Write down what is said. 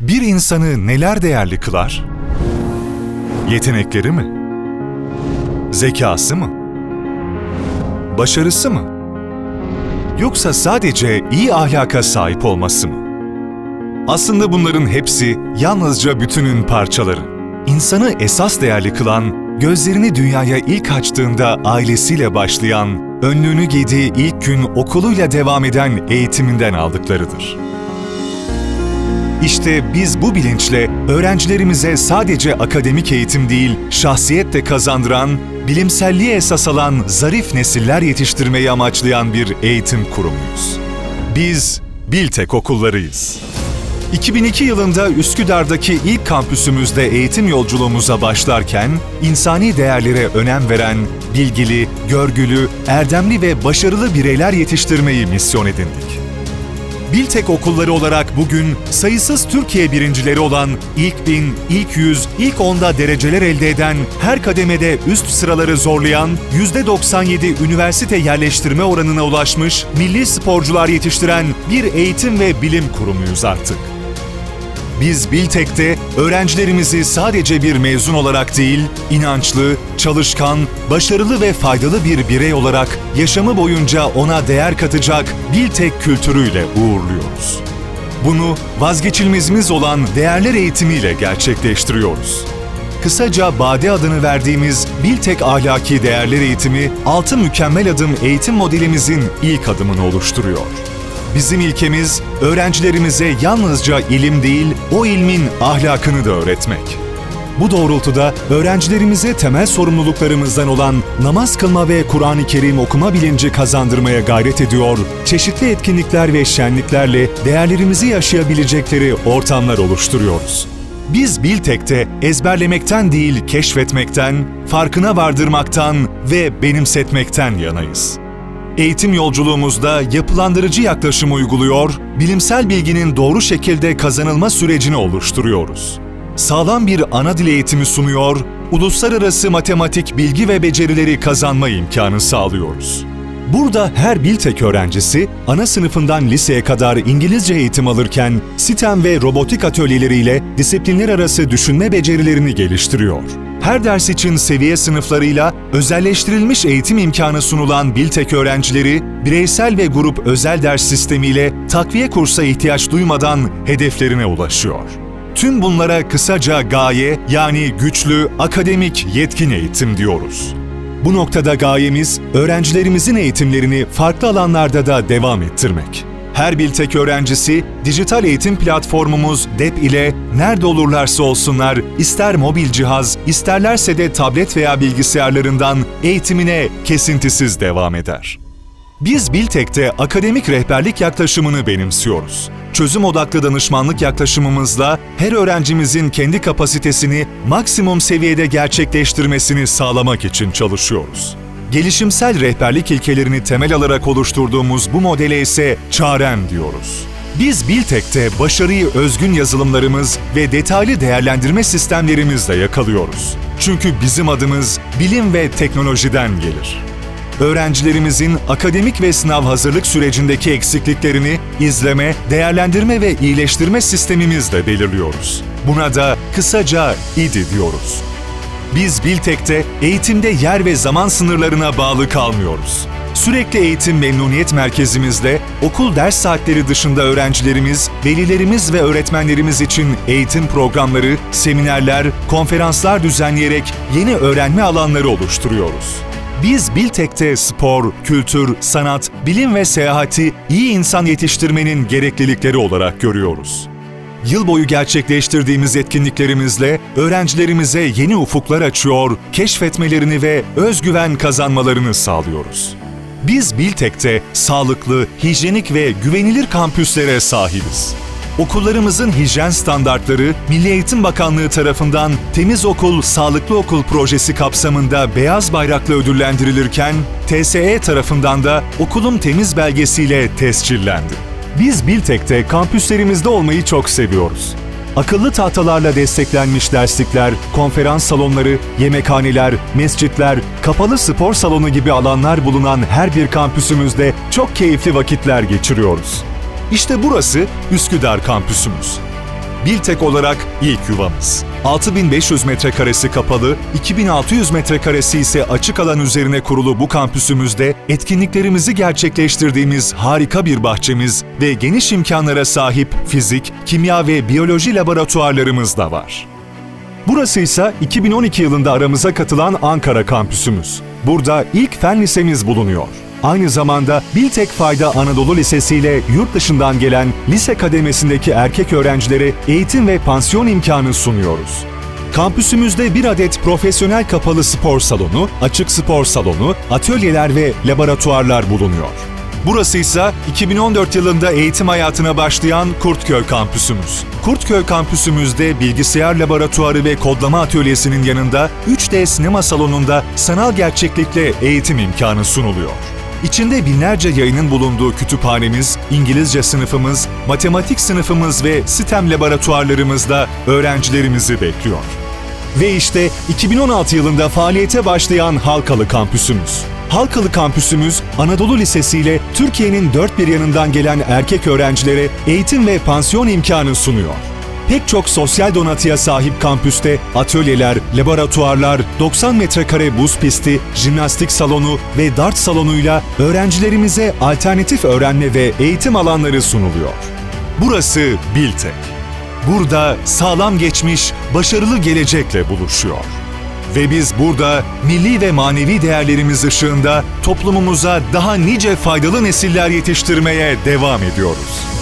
Bir insanı neler değerli kılar? Yetenekleri mi? Zekası mı? Başarısı mı? Yoksa sadece iyi ahlaka sahip olması mı? Aslında bunların hepsi yalnızca bütünün parçaları. İnsanı esas değerli kılan, gözlerini dünyaya ilk açtığında ailesiyle başlayan, önlüğünü giydiği ilk gün okuluyla devam eden eğitiminden aldıklarıdır. İşte biz bu bilinçle öğrencilerimize sadece akademik eğitim değil, şahsiyet de kazandıran, bilimselliğe esas alan zarif nesiller yetiştirmeyi amaçlayan bir eğitim kurumuyuz. Biz Biltek okullarıyız. 2002 yılında Üsküdar'daki ilk kampüsümüzde eğitim yolculuğumuza başlarken, insani değerlere önem veren, bilgili, görgülü, erdemli ve başarılı bireyler yetiştirmeyi misyon edindik. Biltek okulları olarak bugün sayısız Türkiye birincileri olan ilk bin, ilk yüz, ilk onda dereceler elde eden, her kademede üst sıraları zorlayan, %97 üniversite yerleştirme oranına ulaşmış, milli sporcular yetiştiren bir eğitim ve bilim kurumuyuz artık. Biz Biltek'te öğrencilerimizi sadece bir mezun olarak değil, inançlı, çalışkan, başarılı ve faydalı bir birey olarak yaşamı boyunca ona değer katacak Biltek kültürüyle uğurluyoruz. Bunu vazgeçilmezimiz olan değerler eğitimiyle gerçekleştiriyoruz. Kısaca BADE adını verdiğimiz Biltek Ahlaki Değerler Eğitimi, 6 mükemmel adım eğitim modelimizin ilk adımını oluşturuyor. Bizim ilkemiz öğrencilerimize yalnızca ilim değil, o ilmin ahlakını da öğretmek. Bu doğrultuda öğrencilerimize temel sorumluluklarımızdan olan namaz kılma ve Kur'an-ı Kerim okuma bilinci kazandırmaya gayret ediyor, çeşitli etkinlikler ve şenliklerle değerlerimizi yaşayabilecekleri ortamlar oluşturuyoruz. Biz Biltek'te ezberlemekten değil keşfetmekten, farkına vardırmaktan ve benimsetmekten yanayız. Eğitim yolculuğumuzda yapılandırıcı yaklaşım uyguluyor, bilimsel bilginin doğru şekilde kazanılma sürecini oluşturuyoruz. Sağlam bir ana dil eğitimi sunuyor, uluslararası matematik bilgi ve becerileri kazanma imkanı sağlıyoruz. Burada her Biltek öğrencisi ana sınıfından liseye kadar İngilizce eğitim alırken sistem ve robotik atölyeleriyle disiplinler arası düşünme becerilerini geliştiriyor. Her ders için seviye sınıflarıyla özelleştirilmiş eğitim imkanı sunulan Biltek öğrencileri, bireysel ve grup özel ders sistemiyle takviye kursa ihtiyaç duymadan hedeflerine ulaşıyor. Tüm bunlara kısaca gaye yani güçlü, akademik, yetkin eğitim diyoruz. Bu noktada gayemiz öğrencilerimizin eğitimlerini farklı alanlarda da devam ettirmek. Her Biltek öğrencisi dijital eğitim platformumuz DEP ile nerede olurlarsa olsunlar ister mobil cihaz, isterlerse de tablet veya bilgisayarlarından eğitimine kesintisiz devam eder. Biz Biltek'te akademik rehberlik yaklaşımını benimsiyoruz. Çözüm odaklı danışmanlık yaklaşımımızla her öğrencimizin kendi kapasitesini maksimum seviyede gerçekleştirmesini sağlamak için çalışıyoruz. Gelişimsel rehberlik ilkelerini temel alarak oluşturduğumuz bu modele ise çarem diyoruz. Biz Biltek'te başarıyı özgün yazılımlarımız ve detaylı değerlendirme sistemlerimizle yakalıyoruz. Çünkü bizim adımız bilim ve teknolojiden gelir öğrencilerimizin akademik ve sınav hazırlık sürecindeki eksikliklerini izleme, değerlendirme ve iyileştirme sistemimizle belirliyoruz. Buna da kısaca İDI diyoruz. Biz Biltek'te eğitimde yer ve zaman sınırlarına bağlı kalmıyoruz. Sürekli eğitim memnuniyet merkezimizde okul ders saatleri dışında öğrencilerimiz, velilerimiz ve öğretmenlerimiz için eğitim programları, seminerler, konferanslar düzenleyerek yeni öğrenme alanları oluşturuyoruz. Biz Biltek'te spor, kültür, sanat, bilim ve seyahati iyi insan yetiştirmenin gereklilikleri olarak görüyoruz. Yıl boyu gerçekleştirdiğimiz etkinliklerimizle öğrencilerimize yeni ufuklar açıyor, keşfetmelerini ve özgüven kazanmalarını sağlıyoruz. Biz Biltek'te sağlıklı, hijyenik ve güvenilir kampüslere sahibiz. Okullarımızın hijyen standartları Milli Eğitim Bakanlığı tarafından Temiz Okul, Sağlıklı Okul projesi kapsamında beyaz bayrakla ödüllendirilirken, TSE tarafından da okulum temiz belgesiyle tescillendi. Biz Biltek'te kampüslerimizde olmayı çok seviyoruz. Akıllı tahtalarla desteklenmiş derslikler, konferans salonları, yemekhaneler, mescitler, kapalı spor salonu gibi alanlar bulunan her bir kampüsümüzde çok keyifli vakitler geçiriyoruz. İşte burası Üsküdar kampüsümüz. Biltek olarak ilk yuvamız. 6500 metrekaresi kapalı, 2600 metrekaresi ise açık alan üzerine kurulu bu kampüsümüzde etkinliklerimizi gerçekleştirdiğimiz harika bir bahçemiz ve geniş imkanlara sahip fizik, kimya ve biyoloji laboratuvarlarımız da var. Burası ise 2012 yılında aramıza katılan Ankara kampüsümüz. Burada ilk fen lisemiz bulunuyor. Aynı zamanda Biltek Fayda Anadolu Lisesi ile yurt dışından gelen lise kademesindeki erkek öğrencilere eğitim ve pansiyon imkanı sunuyoruz. Kampüsümüzde bir adet profesyonel kapalı spor salonu, açık spor salonu, atölyeler ve laboratuvarlar bulunuyor. Burası ise 2014 yılında eğitim hayatına başlayan Kurtköy kampüsümüz. Kurtköy kampüsümüzde bilgisayar laboratuvarı ve kodlama atölyesinin yanında 3D sinema salonunda sanal gerçeklikle eğitim imkanı sunuluyor. İçinde binlerce yayının bulunduğu kütüphanemiz, İngilizce sınıfımız, matematik sınıfımız ve sistem laboratuvarlarımızda öğrencilerimizi bekliyor. Ve işte 2016 yılında faaliyete başlayan Halkalı kampüsümüz. Halkalı kampüsümüz Anadolu Lisesi ile Türkiye'nin dört bir yanından gelen erkek öğrencilere eğitim ve pansiyon imkanı sunuyor. Pek çok sosyal donatıya sahip kampüste atölyeler, laboratuvarlar, 90 metrekare buz pisti, jimnastik salonu ve dart salonuyla öğrencilerimize alternatif öğrenme ve eğitim alanları sunuluyor. Burası Biltek. Burada sağlam geçmiş, başarılı gelecekle buluşuyor. Ve biz burada milli ve manevi değerlerimiz ışığında toplumumuza daha nice faydalı nesiller yetiştirmeye devam ediyoruz.